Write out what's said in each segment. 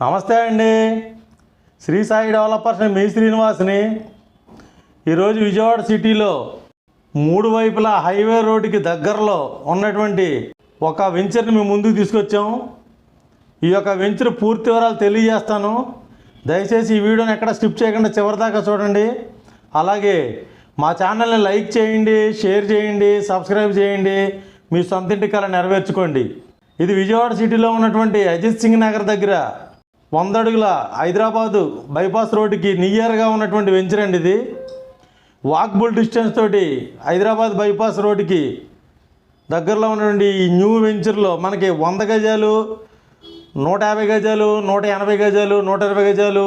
నమస్తే అండి. శ్రీ సాయి డెవలపర్స్ మీ శ్రీనివాస్ని ఈరోజు విజయవాడ సిటీలో మూడు వైపులా హైవే రోడ్డుకి దగ్గరలో ఉన్నటువంటి ఒక వెంచర్ని మేము ముందుకు తీసుకొచ్చాం. ఈ యొక్క వెంచర్ పూర్తి వివరాలు తెలియజేస్తాను. దయచేసి ఈ వీడియోని ఎక్కడ స్కిప్ చేయకుండా చివరిదాకా చూడండి. అలాగే మా ఛానల్ని లైక్ చేయండి షేర్ చేయండి సబ్స్క్రైబ్ చేయండి. మీ సొంత ఇంటి కళ నెరవేర్చుకోండి. ఇది విజయవాడ సిటీలో ఉన్నటువంటి అజిత్ సింగ్ నగర్ దగ్గర వంద అడుగుల హైదరాబాదు బైపాస్ రోడ్డుకి నియర్గా ఉన్నటువంటి వెంచర్ అండి ఇది. వాక్బుల్ డిస్టెన్స్ తోటి హైదరాబాద్ బైపాస్ రోడ్డుకి దగ్గరలో ఉన్నటువంటి ఈ న్యూ వెంచర్లో మనకి వంద గజాలు నూట యాభై గజాలు నూట ఎనభై గజాలు నూట ఇరవై గజాలు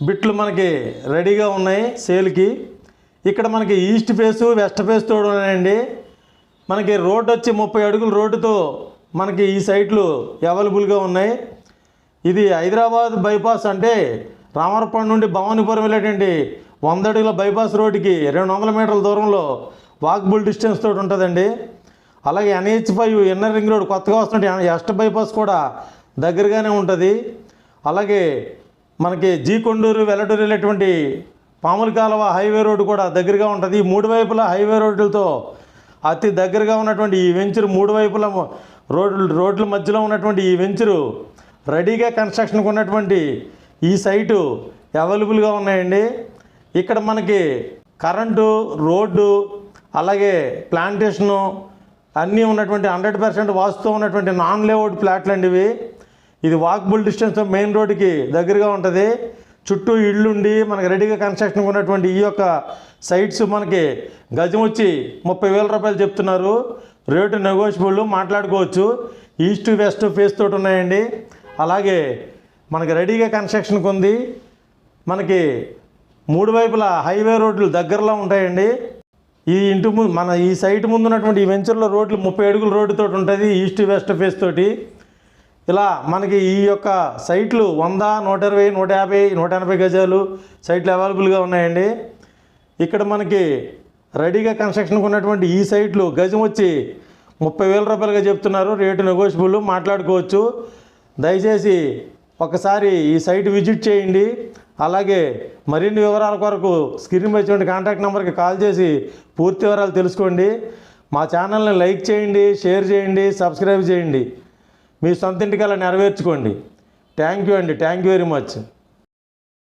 బిట్లు మనకి రెడీగా ఉన్నాయి సేల్కి. ఇక్కడ మనకి ఈస్ట్ ఫేసు వెస్ట్ ఫేస్ తోడు ఉన్నాయండి మనకి రోడ్డు వచ్చి ముప్పై అడుగుల రోడ్డుతో మనకి ఈ సైట్లు అవైలబుల్గా ఉన్నాయి. ఇది హైదరాబాద్ బైపాస్ అంటే రామరపల్లి నుండి భవానీపురం వెళ్ళేటండి. వంద అడుగుల బైపాస్ రోడ్డుకి రెండు వందల మీటర్ల దూరంలో వాక్బుల్ డిస్టెన్స్ తోటి ఉంటుందండి. అలాగే NH five inner ring road కొత్తగా వస్తున్న ఎస్ట్ బైపాస్ కూడా దగ్గరగానే ఉంటుంది. అలాగే మనకి జీ కొండూరు వెల్లడూరు వెళ్ళేటువంటి పాముల కాలువ హైవే రోడ్డు కూడా దగ్గరగా ఉంటుంది. ఈ మూడు వైపుల హైవే రోడ్లతో అతి దగ్గరగా ఉన్నటువంటి ఈ వెంచరు మూడు వైపుల రోడ్లు రోడ్ల మధ్యలో ఉన్నటువంటి ఈ వెంచరు రెడీగా కన్స్ట్రక్షన్కి ఉన్నటువంటి ఈ సైటు అవైలబుల్గా ఉన్నాయండి. ఇక్కడ మనకి కరెంటు రోడ్డు అలాగే ప్లాంటేషను అన్నీ ఉన్నటువంటి హండ్రెడ్ పర్సెంట్ వాస్తు ఉన్నటువంటి నాన్ లేఅవుట్ ప్లాట్లు అండి ఇవి. ఇది వాకబుల్ డిస్టెన్స్ మెయిన్ రోడ్డుకి దగ్గరగా ఉంటుంది. చుట్టూ ఇళ్ళుండి మనకి రెడీగా కన్స్ట్రక్షన్ ఉన్నటువంటి ఈ యొక్క సైట్స్ మనకి గజం వచ్చి ముప్పై వేల రూపాయలు చెప్తున్నారు. రేటు నెగోషియబుల్ మాట్లాడుకోవచ్చు. ఈస్ట్ వెస్ట్ ఫేస్ తోటి ఉన్నాయండి. అలాగే మనకి రెడీగా కన్స్ట్రక్షన్కి ఉంది మనకి మూడు వైపులా హైవే రోడ్లు దగ్గరలో ఉంటాయండి. ఈ ఇంటి ముందు మన ఈ సైట్ ముందు ఉన్నటువంటి ఈ వెంచర్లో రోడ్లు ముప్పై అడుగుల రోడ్డుతో ఉంటుంది ఈస్ట్ వెస్ట్ ఫేస్ తోటి. ఇలా మనకి ఈ యొక్క సైట్లు వంద నూట ఇరవై నూట యాభై నూట ఎనభై గజాలు సైట్లు అవైలబుల్గా ఉన్నాయండి. ఇక్కడ మనకి రెడీగా కన్స్ట్రక్షన్కి ఉన్నటువంటి ఈ సైట్లు గజం వచ్చి ముప్పై వేల రూపాయలుగా చెప్తున్నారు. రేటు నెగోషియబుల్ మాట్లాడుకోవచ్చు. దయచేసి ఒకసారి ఈ సైట్ విజిట్ చేయండి. అలాగే మరిన్ని వివరాల కొరకు స్క్రీన్ పై చూడండి కాంటాక్ట్ నెంబర్కి కాల్ చేసి పూర్తి వివరాలు తెలుసుకోండి. మా ఛానల్ని లైక్ చేయండి షేర్ చేయండి సబ్స్క్రైబ్ చేయండి. మీ సొంత ఇంటికల్లా నెరవేర్చుకోండి. థ్యాంక్ యూ అండి. Thank you very much.